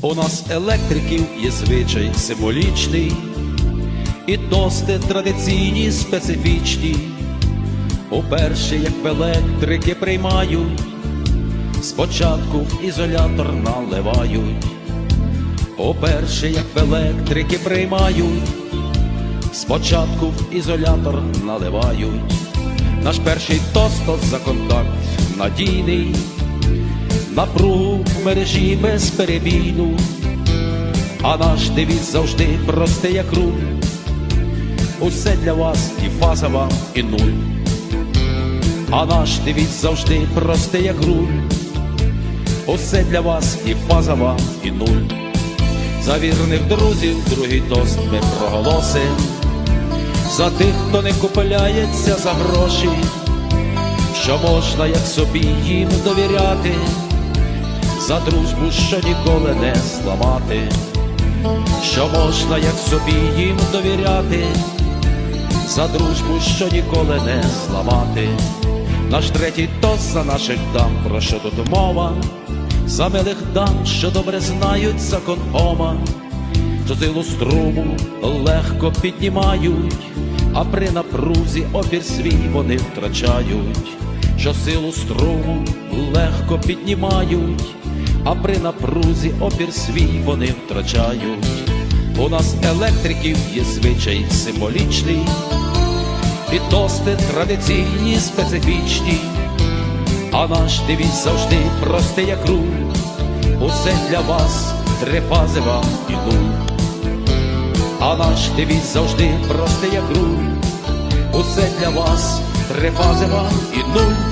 У нас електриків є звичай символічний, і тости традиційні специфічні. Уперше, як електрики приймають, спочатку в ізолятор наливають. Уперше, як електрики приймають, спочатку в ізолятор наливають. Наш перший тост то за контакт надійний, напругу в мережі безперебійну, а наш девіз завжди простий, як руль. Усе для вас і фаза вам, і нуль. А наш девіз завжди простий, як руль. Усе для вас і фаза вам, і нуль. За вірних друзів другий тост ми проголосим. За тих, хто не купляється за гроші, що можна, як собі їм довіряти, за дружбу, що ніколи не зламати, що можна, як собі їм довіряти, за дружбу, що ніколи не зламати. Наш третій тост за наших дам, про що тут мова, за милих дам, що добре знають закон Ома, що силу струму легко піднімають, а при напрузі опір свій вони втрачають, що силу струму легко піднімають, а при напрузі опір свій вони втрачають. У нас електриків є звичай символічний, і тости традиційні, специфічні, а наш девіз завжди простий, як руль. Усе для вас, три фази вам і нуль. А наш девіз завжди простий, як руль. Усе для вас, три фази вам і нуль.